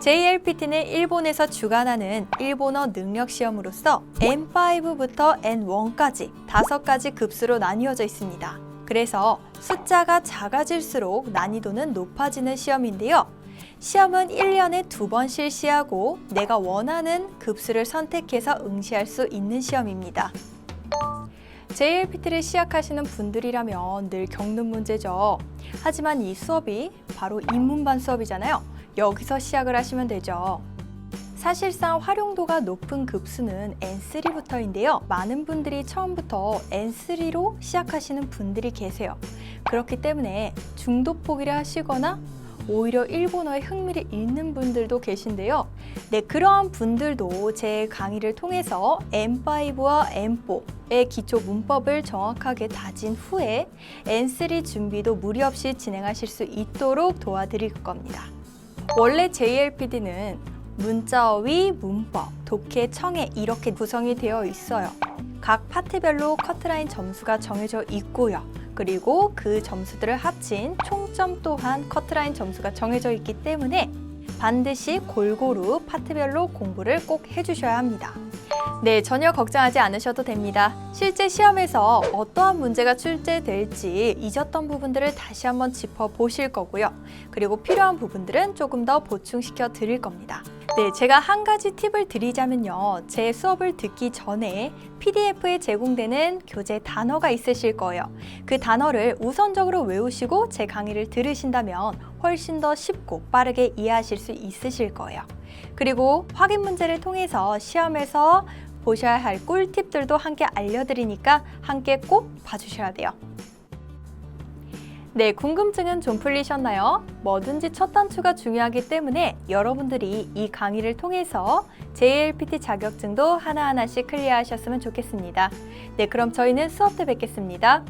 JLPT는 일본에서 주관하는 일본어 능력 시험으로서 N5부터 N1까지 다섯 가지 급수로 나뉘어져 있습니다. 그래서 숫자가 작아질수록 난이도는 높아지는 시험인데요. 시험은 1년에 두 번 실시하고 내가 원하는 급수를 선택해서 응시할 수 있는 시험입니다. JLPT를 시작하시는 분들이라면 늘 겪는 문제죠. 하지만 이 수업이 바로 입문반 수업이잖아요. 여기서 시작을 하시면 되죠. 사실상 활용도가 높은 급수는 N3부터인데요. 많은 분들이 처음부터 N3로 시작하시는 분들이 계세요. 그렇기 때문에 중도 포기를 하시거나 오히려 일본어에 흥미를 잃는 분들도 계신데요. 네, 그러한 분들도 제 강의를 통해서 N5와 N4의 기초 문법을 정확하게 다진 후에 N3 준비도 무리 없이 진행하실 수 있도록 도와드릴 겁니다. 원래 JLPD는 문자어휘, 문법, 독해, 청해 이렇게 구성이 되어 있어요. 각 파트별로 커트라인 점수가 정해져 있고요. 그리고 그 점수들을 합친 총점 또한 커트라인 점수가 정해져 있기 때문에 반드시 골고루 파트별로 공부를 꼭 해주셔야 합니다. 네, 전혀 걱정하지 않으셔도 됩니다. 실제 시험에서 어떠한 문제가 출제될지 잊었던 부분들을 다시 한번 짚어보실 거고요. 그리고 필요한 부분들은 조금 더 보충시켜 드릴 겁니다. 네, 제가 한 가지 팁을 드리자면요. 제 수업을 듣기 전에 PDF에 제공되는 교재 단어가 있으실 거예요. 그 단어를 우선적으로 외우시고 제 강의를 들으신다면 훨씬 더 쉽고 빠르게 이해하실 수 있으실 거예요. 그리고 확인 문제를 통해서 시험에서 보셔야 할 꿀팁들도 함께 알려드리니까 함께 꼭 봐주셔야 돼요. 네, 궁금증은 좀 풀리셨나요? 뭐든지 첫 단추가 중요하기 때문에 여러분들이 이 강의를 통해서 JLPT 자격증도 하나하나씩 클리어하셨으면 좋겠습니다. 네, 그럼 저희는 수업 때 뵙겠습니다.